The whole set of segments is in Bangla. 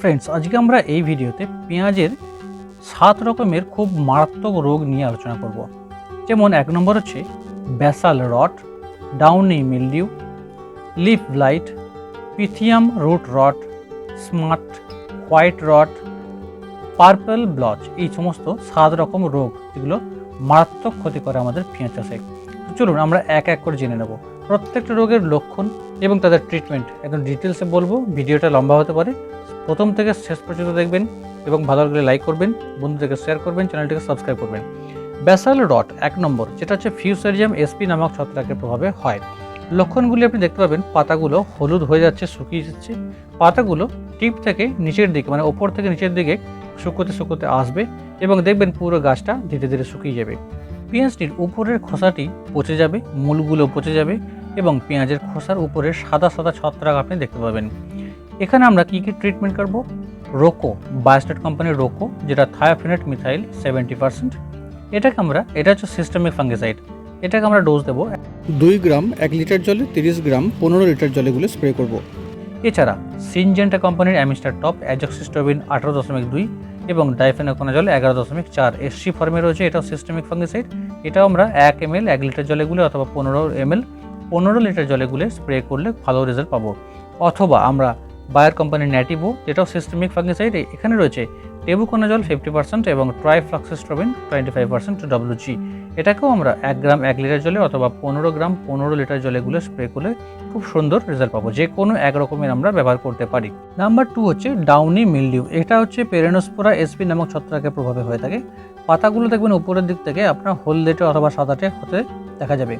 ফ্রেন্ডস আজকে আমরা এই ভিডিওতে পেঁয়াজের সাত রকমের খুব মারাত্মক রোগ নিয়ে আলোচনা করব। যেমন এক নম্বর হচ্ছে basal rot downy mildew leaf blight Pythium root rot smut white rot purple blotch এই সমস্ত সাত রকম রোগ যেগুলো মারাত্মক ক্ষতি করে আমাদের পেঁয়াজ চাষে। চলুন আমরা এক এক করে জেনে নেব। প্রত্যেকটা রোগের লক্ষণ এবং তাদের ট্রিটমেন্ট একদম ডিটেলসে বলব। ভিডিওটা লম্বা হতে পারে। প্রথম থেকে শেষ পর্যন্ত দেখবেন এবং ভালো লাগলে লাইক করবেন, বন্ধুদেরকে শেয়ার করবেন চ্যানেলটিকে সাবস্ক্রাইব করবেন। ব্যাসাল রট এক নম্বর, যেটা হচ্ছে ফিউসারিয়াম এসপি নামক ছত্রাকের প্রভাবে হয়। লক্ষণগুলি আপনি দেখতে পাবেন, পাতাগুলো হলুদ হয়ে যাচ্ছে, শুকিয়ে যাচ্ছে। পাতাগুলো টিপ থেকে নিচের দিকে মানে ওপর থেকে নিচের দিকে শুকোতে শুকোতে আসবে এবং দেখবেন পুরো গাছটা ধীরে ধীরে শুকিয়ে যাবে। পেঁয়াজটির উপরের খোসাটি পচে যাবে, মূলগুলো পচে যাবে এবং পেঁয়াজের খোসার উপরে সাদা সাদা ছত্রাক আপনি দেখতে পাবেন। এখানে আমরা কী কী ট্রিটমেন্ট করব? রোকো বায়োস্টেট কোম্পানির রোকো যেটা থায়োফিনেট মিথাইল সেভেন্টি পার্সেন্ট। এটাকে আমরা এটা হচ্ছে সিস্টেমিক ফাঙ্গিসাইড এটাকে আমরা ডোজ দেবো দুই গ্রাম এক লিটার জলে তিরিশ গ্রাম পনেরো লিটার জলে গুলে স্প্রে করব। এছাড়া সিনজেন্টা কোম্পানির অ্যামিস্টার টপ অ্যাজক্সিস্টোবিন আঠারো দশমিক দুই এবং ডাইফেনাকোনাজল এগারো দশমিক চার। এসসি ফর্মে রয়েছে এটাও সিস্টেমিক ফাঙ্গিসাইড এটাও আমরা এক এম এল এক লিটার জলে গুলে অথবা পনেরো এম এল পনেরো লিটার জলে গুলে স্প্রে করলে ভালো রেজাল্ট পাবো। অথবা আমরা বায়ার কোম্পানির ন্যাটিভো যেটাও সিস্টেমিক ফাঙ্গিসাইড এখানে রয়েছে টেবুকোনাজল ফিফটি পার্সেন্ট এবং tri trifloxystrobin twenty five percent WG এটাকেও আমরা এক গ্রাম এক লিটার জলে অথবা পনেরো গ্রাম পনেরো লিটার জলে গুলে স্প্রে করলে খুব সুন্দর রেজাল্ট পাবো। যে কোনো এক রকমের আমরা ব্যবহার করতে পারি। নাম্বার টু হচ্ছে ডাউনি মিলডিউ এটা হচ্ছে পেরেনোস্পোরা এসপি নামক ছত্রাকের প্রভাবে হয়ে থাকে। পাতাগুলো দেখবেন উপরের দিক থেকে আপনার হলদেটে অথবা সাদাটে হতে দেখা যাবে।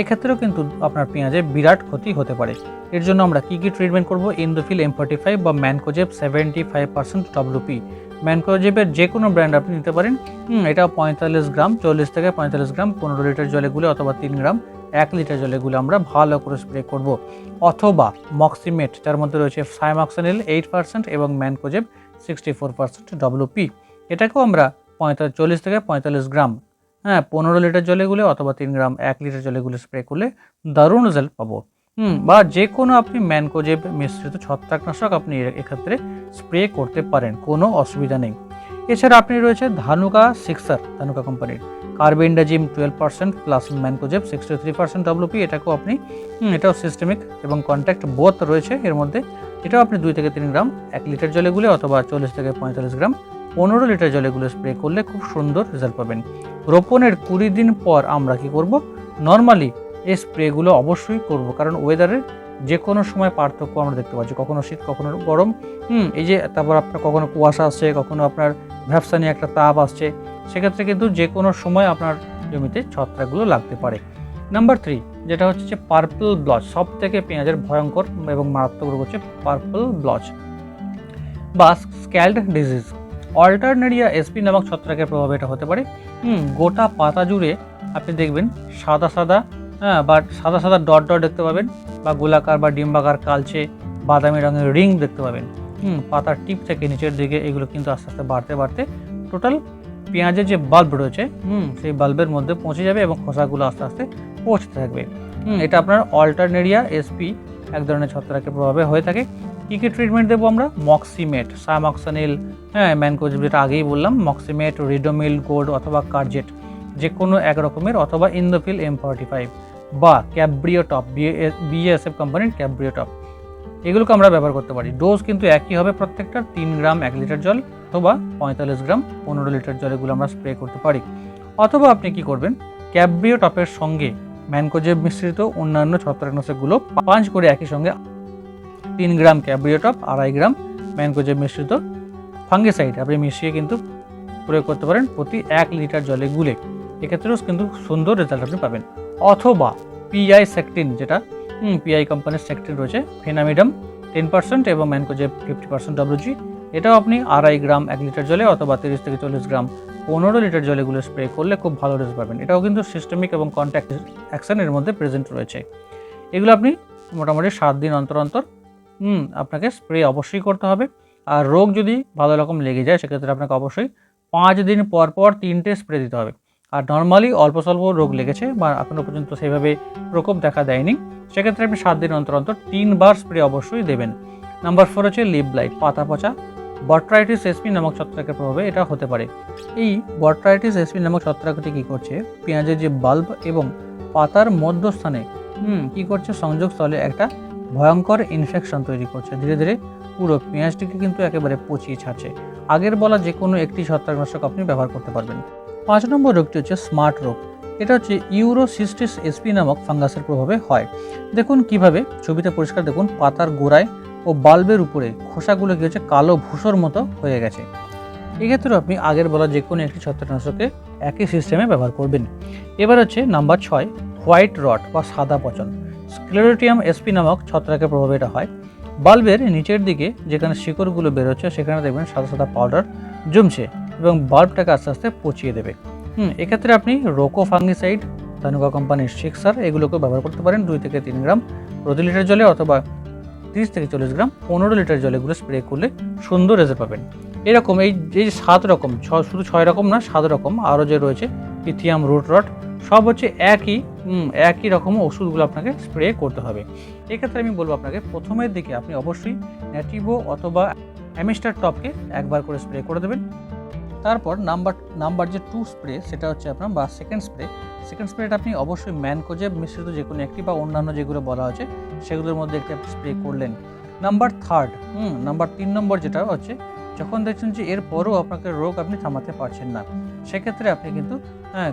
এক্ষেত্রেও কিন্তু আপনার পেঁয়াজে বিরাট ক্ষতি হতে পারে। এর জন্য আমরা কী কী ট্রিটমেন্ট করব? ইন্দোফিল এম ফর্টি ফাইভ বা mancozeb seventy five percent WP ম্যানকোজেবের যে কোনো ব্র্যান্ড আপনি নিতে পারেন। এটা পঁয়তাল্লিশ গ্রাম, চল্লিশ থেকে পঁয়তাল্লিশ গ্রাম, পনেরো লিটার জলে গুলে অথবা তিন গ্রাম, এক লিটার জলে গুলে আমরা ভালো করে স্প্রে করব। অথবা মক্সিমেট যার মধ্যে রয়েছে সাইমক্সানিল এইট পার্সেন্ট এবং mancozeb sixty four percent WP এটাকেও আমরা পঁয়তাল্লিশ চল্লিশ থেকে পঁয়তাল্লিশ গ্রাম হ্যাঁ পনেরো লিটার জলে গুলে অথবা তিন গ্রাম এক লিটার জলে গুলে স্প্রে করলে দারুণ রেজাল্ট পাবো। হুম, বা যে কোনো আপনি ম্যানকোজেব মিশ্রিত ছত্রাকনাশক আপনি এক্ষেত্রে স্প্রে করতে পারেন, কোনো অসুবিধা নেই। এছাড়া আপনি রয়েছে ধানুকা সিক্সার, ধানুকা কোম্পানির। Carbendazim twelve percent plus mancozeb sixty three percent WP এটাকেও আপনি এটাও সিস্টেমিক এবং কন্ট্যাক্ট বোথ রয়েছে। এর মধ্যে এটাও আপনি দুই থেকে তিন গ্রাম, এক লিটার জলে গুলে অথবা চল্লিশ থেকে পঁয়তাল্লিশ গ্রাম পনেরো লিটার জলে গুলে স্প্রে করলে খুব সুন্দর রেজাল্ট পাবেন। রোপণের কুড়ি দিন পর আমরা কি করব? নর্মালি এই স্প্রেগুলো অবশ্যই করব, কারণ ওয়েদারের যে কোনো সময় পার্থক্য আমরা দেখতে পাচ্ছি। কখনো শীত, কখনো গরম, হুম, এই যে তারপর আপনার কখনো কুয়াশা আসছে, কখনো আপনার ভ্যাপসানি একটা তাপ আসছে, সেক্ষেত্রে কিন্তু যে কোনো সময় আপনার জমিতে ছত্রাকগুলো লাগতে পারে। নাম্বার থ্রি যেটা হচ্ছে যে পার্পল ব্লচ সব থেকে পেঁয়াজের ভয়ঙ্কর এবং মারাত্মক রোগ হচ্ছে পার্পল ব্লচ বা স্ক্যাল্ড ডিজিজ অল্টারনেরিয়া এসপি নামক ছত্রাকের প্রভাবে এটা হতে পারে। গোটা পাতা জুড়ে আপনি দেখবেন সাদা সাদা হ্যাঁ বা সাদা সাদা ডট ডট দেখতে পাবেন, বা গোলাকার বা ডিম্বাকার কালচে বাদামি রঙের রিং দেখতে পাবেন। হুম, পাতার টিপ থেকে নিচের দিকে এগুলো কিন্তু আস্তে আস্তে বাড়তে বাড়তে টোটাল পেঁয়াজের যে বাল্ব রয়েছে, হুম, সেই বাল্বের মধ্যে পৌঁছে যাবে এবং খোসাগুলো আস্তে আস্তে পৌঁছতে থাকবে। হুম, এটা আপনার অল্টারনেরিয়া এসপি এক ধরনের ছত্রাকের প্রভাবে হয়ে থাকে। কী কী ট্রিটমেন্ট দেবো আমরা? মক্সিমেট সামাক্সানিল হ্যাঁ ম্যানকোজ যেটা আগেই বললাম মক্সিমেট রিডোমিল গোল্ড অথবা কার্জেট যে কোনো এক রকমের অথবা ইন্দোফিল এম ফর্টি ফাইভ বা ক্যাব্রিওটপ বিএসএফ কোম্পানির ক্যাব্রিওটপ এগুলোকে আমরা ব্যবহার করতে পারি। ডোজ কিন্তু একই হবে প্রত্যেকটা তিন গ্রাম, এক লিটার জল অথবা পঁয়তাল্লিশ গ্রাম, পনেরো লিটার জল এগুলো আমরা স্প্রে করতে পারি। অথবা আপনি কি করবেন? ক্যাব্রিও টপের সঙ্গে ম্যানকোজেব মিশ্রিত অন্যান্য ছত্রাকনাশকগুলো পাঁচ করে একই সঙ্গে তিন গ্রাম ক্যাব্রিও টপ আড়াই গ্রাম ম্যানকোজেব মিশ্রিত ফাঙ্গিসাইড। আপনি মিশিয়ে কিন্তু প্রয়োগ করতে পারেন প্রতি এক লিটার জলে গুলে। এক্ষেত্রেও কিন্তু সুন্দর রেজাল্ট আপনি পাবেন। অথবা পিআই সেকটিন যেটা পিআই কোম্পানির সেকটিন রয়েছে ফেনামিডাম টেন পার্সেন্ট এবং ম্যানকোজেব ফিফটি পার্সেন্ট ডব্লিউজি এটাও আপনি আড়াই গ্রাম এক লিটার জলে অথবা তিরিশ থেকে চল্লিশ গ্রাম পনেরো লিটার জলে গুলো স্প্রে করলে খুব ভালো রেজাল্ট পাবেন। এটাও কিন্তু সিস্টেমিক এবং কন্ট্যাক্ট অ্যাকশন এর মধ্যে প্রেজেন্ট রয়েছে। এগুলো আপনি মোটামুটি সাত দিন অন্তর অন্তর, হুম, আপনাকে স্প্রে অবশ্যই করতে হবে। আর রোগ যদি ভালো রকম লেগে যায়, সেক্ষেত্রে আপনাকে অবশ্যই পাঁচ দিন পর পর তিনটে স্প্রে দিতে হবে। আর নর্মালি অল্প স্বল্প রোগ লেগেছে বা এখনও পর্যন্ত সেইভাবে প্রকোপ দেখা দেয়নি, সেক্ষেত্রে আপনি সাত দিন অন্তর অন্তর তিনবার স্প্রে অবশ্যই দেবেন। নাম্বার ফোর হচ্ছে লিপ ব্লাইট পাতা পচা। বট্রাইটিস এসপি নামক ছত্রাকের প্রভাবে এটা হতে পারে। এই বট্রাইটিস এসপি নামক ছত্রাকটি কী করছে? পেঁয়াজের যে বাল্ব এবং পাতার মধ্যস্থানে, হুম, কী করছে? সংযোগস্থলে একটা ভয়ঙ্কর ইনফেকশন তৈরি করছে। ধীরে ধীরে পুরো পেঁয়াজটিকে কিন্তু একেবারে পচিয়ে ছাড়ছে। আগের বলা যে কোনো একটি ছত্রাকনাশক আপনি ব্যবহার করতে পারবেন। পাঁচ নম্বর রোগটি হচ্ছে স্মার্ট রোগ। এটা হচ্ছে ইউরোসিস্টিস এসপি নামক ফাঙ্গাসের প্রভাবে হয়। দেখুন কীভাবে, ছবিতে পরিষ্কার দেখুন, পাতার গোড়ায় ও বাল্বের উপরে খোসাগুলো কি হচ্ছে কালো ভূষর মতো হয়ে গেছে। এক্ষেত্রে আপনি আগের বলা যে কোনো একটি ছত্রাকনাশকে একই সিস্টেমে ব্যবহার করবেন। এবার হচ্ছে নাম্বার ছয় হোয়াইট রট বা সাদা পচন। স্ক্লেরোটিয়াম এসপি নামক ছত্রাকের প্রভাবে এটা হয়। বাল্বের নিচের দিকে যেখানে শিকড়গুলো বেরোচ্ছে, সেখানে দেখবেন সাদা সাদা পাউডার জমছে এবং বাল্বটাকে আস্তে আস্তে পচিয়ে দেবে। হুম, এক্ষেত্রে আপনি রোকো ফাঙ্গিসাইড ধানুকা কোম্পানির সিক্সার এগুলোকে ব্যবহার করতে পারেন। দুই থেকে তিন গ্রাম প্রতি লিটার জলে অথবা তিরিশ থেকে চল্লিশ গ্রাম পনেরো লিটার জলে এগুলো স্প্রে করলে সুন্দর রেজাল্ট পাবেন। এরকম এই যে সাত রকম, ছ, শুধু ছয় রকম না, সাত রকম আরও যে রয়েছে ইথিয়াম রুট রট সব হচ্ছে একই একই রকম ওষুধগুলো আপনাকে স্প্রে করতে হবে। এক্ষেত্রে আমি বলব আপনাকে, প্রথমের দিকে আপনি অবশ্যই ন্যাটিভো অথবা অ্যামিস্টার টপকে একবার করে স্প্রে করে দেবেন। তারপর নাম্বার নাম্বার যে টু স্প্রে সেটা হচ্ছে আপনার বা সেকেন্ড স্প্রে সেকেন্ড স্প্রেটা আপনি অবশ্যই ম্যানকোজে, মিশ্রিত যে কোনো একটি বা অন্যান্য যেগুলো বলা হচ্ছে সেগুলোর মধ্যে একটি স্প্রে করলেন। নাম্বার থার্ড হুম নাম্বার তিন নম্বর যেটা হচ্ছে, যখন দেখছেন যে এরপরও আপনাকে রোগ আপনি থামাতে পারছেন না, সেক্ষেত্রে আপনি কিন্তু হ্যাঁ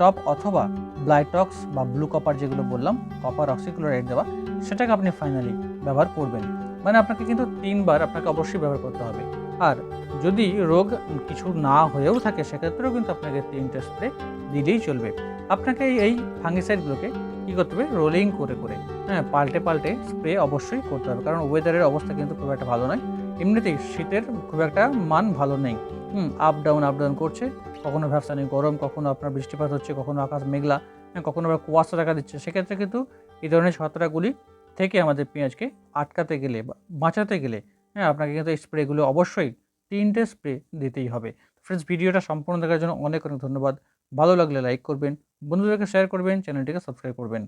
টপ অথবা ব্লাইটক্স বা ব্লু কপার যেগুলো বললাম কপার অক্সিক্লোরাইড দেওয়া, সেটাকে আপনি ফাইনালি ব্যবহার করবেন। মানে আপনাকে কিন্তু তিনবার আপনাকে অবশ্যই ব্যবহার করতে হবে। আর যদি রোগ কিছু না হয়েও থাকে সেক্ষেত্রেও কিন্তু আপনাকে তিনটে স্প্রে দিলেই চলবে। আপনাকে এই- ফাঙ্গিসাইডগুলোকে কী করতে হবে? রোলিং করে করে হ্যাঁ পাল্টে পাল্টে স্প্রে অবশ্যই করতে হবে। কারণ ওয়েদারের অবস্থা কিন্তু খুব একটা ভালো নয়। এমনিতেই শীতের খুব একটা মান ভালো নেই। হুম আপ ডাউন আপ ডাউন করছে। কখনো ব্যবসা নেই গরম কখনো আপনার বৃষ্টিপাত হচ্ছে কখনো আকাশ মেঘলা হ্যাঁ, কখনো আবার কুয়াশা দেখা দিচ্ছে। সেক্ষেত্রে কিন্তু এই ধরনের ছত্রাকগুলি থেকে আমাদের পেঁয়াজকে আটকাতে গেলে বাঁচাতে গেলে হ্যাঁ আপনাকে কিন্তু এই স্প্রেগুলো অবশ্যই তিনটে স্প্রে দিতেই হবে। ফ্রেন্ডস ভিডিওটা সম্পূর্ণ দেখার জন্য অনেক অনেক ধন্যবাদ। ভালো লাগলে লাইক করবেন, বন্ধুদেরকে শেয়ার করবেন চ্যানেলটিকে সাবস্ক্রাইব করবেন।